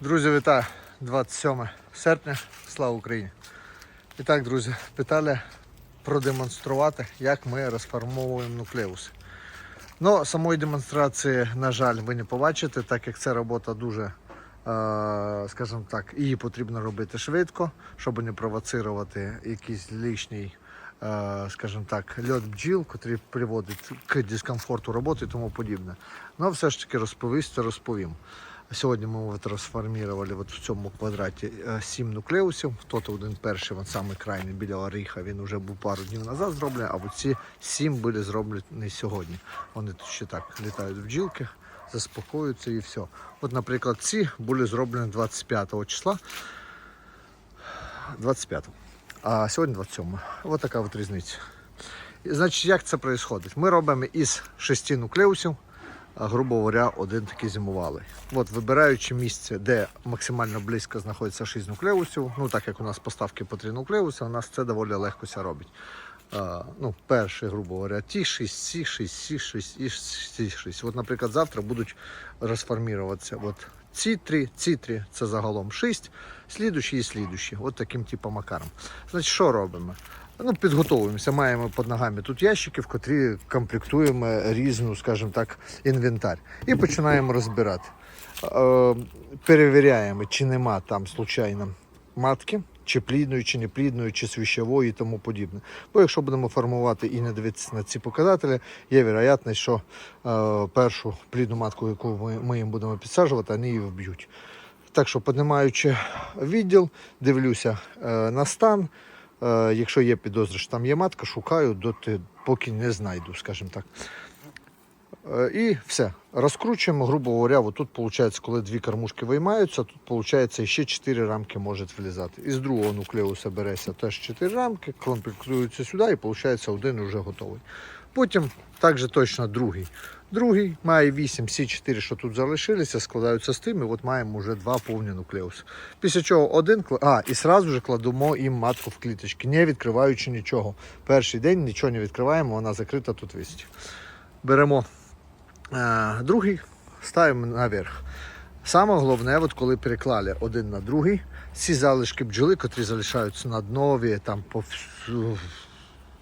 Друзі, вітаю! 27 серпня. Слава Україні! І так, друзі, питали продемонструвати, як ми розформовуємо нуклеуси. Ну, самої демонстрації, на жаль, ви не побачите, так як це робота дуже, е, скажімо так, її потрібно робити швидко, щоб не провоцирувати якийсь лишній, е, скажімо так, льот бджіл, який приводить к дискомфорту роботи і тому подібне. Ну, все ж таки розповісти, розповім. Сьогодні ми от розформували от в цьому квадраті е, сім нуклеусів. Тот один перший, він самий крайний біля оріха, він вже був пару днів назад зроблений, а ці сім були зроблені сьогодні. Вони тут ще так літають в бджілки, заспокоюються і все. От, наприклад, ці були зроблені 25 числа. 25 а сьогодні 27 Ось така от різниця. Значить, як це відбувається? Ми робимо із шести нуклеусів а, грубо говоря, один такий зимувалий. От, вибираючи місце, де максимально близько знаходиться 6 нуклеусів, ну так як у нас поставки по 3 нуклеуси, у нас це доволі легко ся робить. А, ну, перший, грубо говоря, ті 6, сі 6, сі 6 і сі 6. От, наприклад, завтра будуть розформіруватися от ці три, ці три це загалом 6, слідущі і слідущі. От таким типом макаром. Значить, що робимо? Ну, підготовуємося, маємо під ногами тут ящики, в котрі комплектуємо різну, скажімо так, інвентар. І починаємо розбирати. Е, перевіряємо, чи нема там случайно матки, чи плідної, чи неплідної, чи свіщової і тому подібне. Бо якщо будемо формувати і не дивитися на ці показателі, є вероятність, що е, першу плідну матку, яку ми, їм будемо підсаджувати, вони її вб'ють. Так що, піднімаючи відділ, дивлюся е, на стан. Е, якщо є підозри, що там є матка, шукаю, доти, поки не знайду, скажімо так. Е, І все. Розкручуємо, грубо говоря, тут виходить, коли дві кормушки виймаються, тут виходить ще 4 рамки можуть влізати. Із другого нуклеуса береться теж 4 рамки, комплектуються сюди і виходить один вже готовий. Потім також точно другий. Другий має 8, всі 4, що тут залишилися, складаються з тим, і от маємо вже два повні нуклеуси. Після чого один а, і одразу ж кладемо їм матку в кліточки, не відкриваючи нічого. Перший день нічого не відкриваємо, вона закрита тут висить. Беремо е, другий, ставимо наверх. Саме головне, от коли переклали один на другий, ці залишки бджоли, котрі залишаються на днові, там по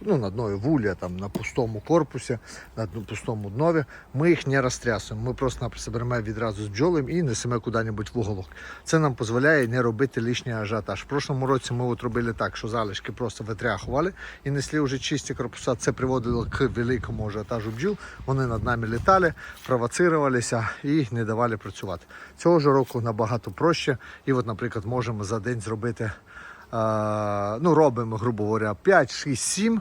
ну, на днові вулля, там на пустому корпусі, на пустому днові, ми їх не розтрясуємо. Ми просто-напросто беремо відразу з бджолем і несемо куди-небудь в уголок. Це нам дозволяє не робити лишній ажіотаж. В прошлому році ми от робили так, що залишки просто витряхували і несли вже чисті корпуса. Це приводило к великому ажіотажу бджіл. Вони над нами літали, провоцирувалися і не давали працювати. Цього ж року набагато проще. І, от, наприклад, можемо за день зробити. Ну, робимо, грубо говоря, 5, 6, 7.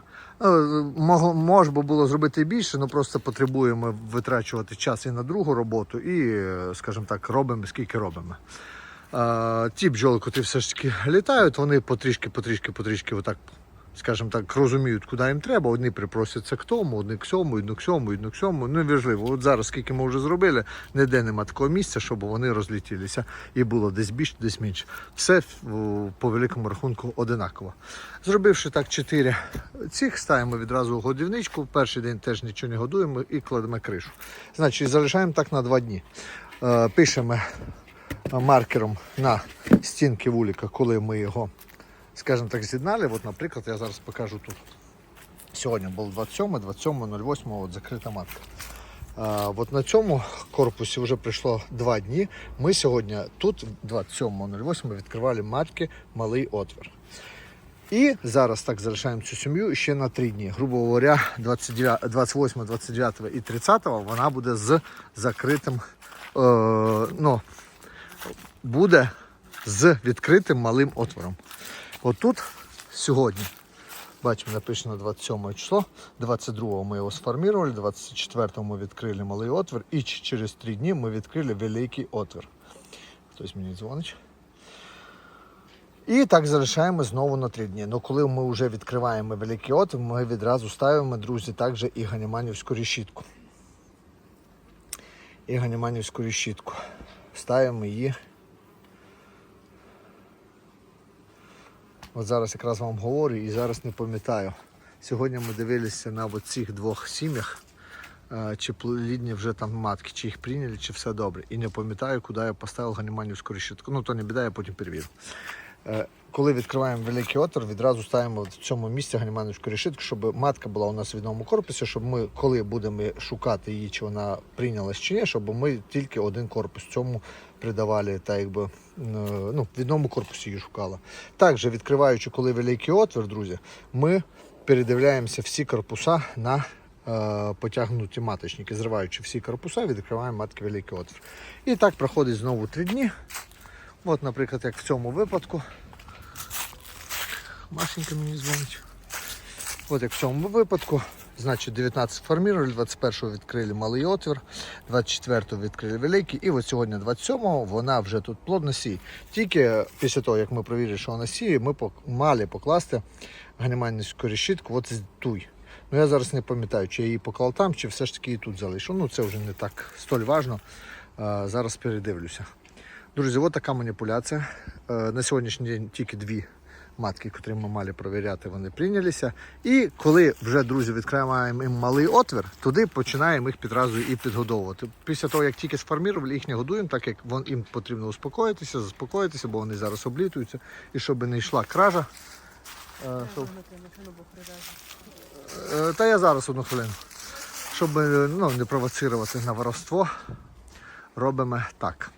Можна було зробити більше, але просто потребуємо витрачувати час і на другу роботу, і, скажімо так, робимо скільки робимо. Ті бджоли, котрі все ж таки літають, вони потрішки, потрішки, потрішки отак, скажімо так, розуміють, куди їм треба. Одні припросяться к тому, одні к сьому, одні к сьому, одні к сьому. Ну, важливо. От зараз, скільки ми вже зробили, ніде нема такого місця, щоб вони розлетілися і було десь більше, десь менше. Все по великому рахунку одинаково. Зробивши так 4 цих, ставимо відразу годівничку. Перший день теж нічого не годуємо і кладемо кришу. Значить, залишаємо так на 2 дні. Е, Пишемо маркером на стінки вуліка, коли ми його, скажімо так, з'єднали. От, наприклад, я зараз покажу тут. Сьогодні був 27, 27, 08, от закрита матка. А, от на цьому корпусі вже пройшло два дні. Ми сьогодні тут, 27.08, відкривали матки малий отвір. І зараз так залишаємо цю сім'ю ще на три дні. Грубо говоря, 29, 28, 29 і 30 вона буде з закритим, е, ну, буде з відкритим малим отвором. Отут сьогодні, бачимо, написано 27 число, 22 ми його сформували, 24 ми відкрили малий отвір і через 3 дні ми відкрили великий отвір. Хтось мені дзвонить. І так залишаємо знову на 3 дні. Ну коли ми вже відкриваємо великий отвір, ми відразу ставимо, друзі, також і ганіманівську решітку. І ганіманівську решітку. Ставимо її. От зараз якраз вам говорю і зараз не пам'ятаю. Сьогодні ми дивилися на цих двох сім'ях. е, чи плідні вже там матки, чи їх прийняли, чи все добре. І не пам'ятаю, куди я поставив ганіманівську решітку. Ну то не біда, я потім перевірю. Е, Коли відкриваємо великий отвір, відразу ставимо в цьому місці ганіманівську решітку, щоб матка була у нас в одному корпусі, щоб ми, коли будемо шукати її, чи вона прийнялась чи ні, щоб ми тільки один корпус цьому придавали, та якби е, ну, в одному корпусі її шукали. Також відкриваючи, коли великий отвір, друзі, ми передивляємося всі корпуса на е, потягнуті маточники, зриваючи всі корпуса, відкриваємо матки великий отвір. І так проходить знову три дні. От, наприклад, як в цьому випадку. Машенька мені дзвонить. От як в цьому випадку, значить 19 формірували, 21-го відкрили малий отвір, 24-го відкрили великий, і от сьогодні 27-го вона вже тут плодно сіє. Тільки після того, як ми провірили, що вона сіє, ми мали покласти ганіманівську решітку от з туй. Ну я зараз не пам'ятаю, чи я її поклав там, чи все ж таки її тут залишив. Ну це вже не так столь важно. Зараз передивлюся. Друзі, от така маніпуляція. Е, На сьогоднішній день тільки дві матки, котрі ми мали провіряти, вони прийнялися. І коли вже, друзі, відкриваємо їм малий отвір, туди починаємо їх підразу і підгодовувати. Після того, як тільки сформірували, їх не годуємо, так як вон, їм потрібно успокоїтися, заспокоїтися, бо вони зараз облітуються. І щоб не йшла кража. е, щоб- Е, Та я зараз одну хвилину. Щоб е, ну, не провоцирувати на воровство, робимо так.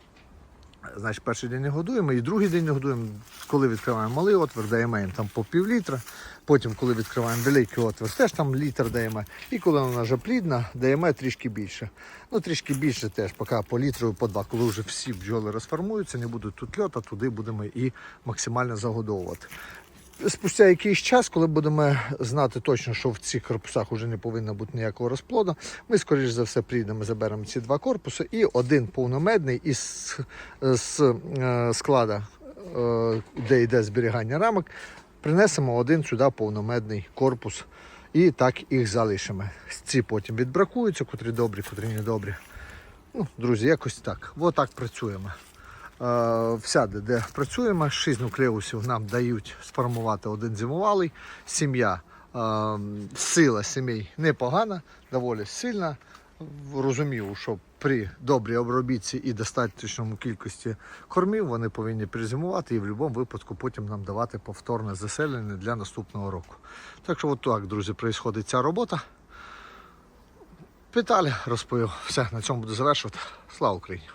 Значить, перший день не годуємо, і другий день не годуємо. Коли відкриваємо малий отвір, даємо їм там по пів літра. Потім, коли відкриваємо великий отвір, теж там літр даємо. І коли вона вже плідна, даємо трішки більше. Ну, трішки більше теж, поки по літру, по два. Коли вже всі бджоли розформуються, не будуть тут льота, туди будемо і максимально загодовувати. Спустя якийсь час, коли будемо знати точно, що в цих корпусах вже не повинно бути ніякого розплоду, ми, скоріш за все, прийдемо, заберемо ці два корпуси і один повномедний із з е, склада, е, де йде зберігання рамок, принесемо один сюди повномедний корпус і так їх залишимо. Ці потім відбракуються, котрі добрі, котрі недобрі. Ну, друзі, якось так. Отак працюємо. Е, всяде, де працюємо, 6 нуклеусів нам дають сформувати один зимувалий. Сім'я, е, сила сімей непогана, доволі сильна. Розумів, що при добрій обробітці і достатньому кількості кормів вони повинні перезимувати і в будь-якому випадку потім нам давати повторне заселення для наступного року. Так що, от так, друзі, відбувається ця робота. Питали, розповів. Все, на цьому буду завершувати. Слава Україні!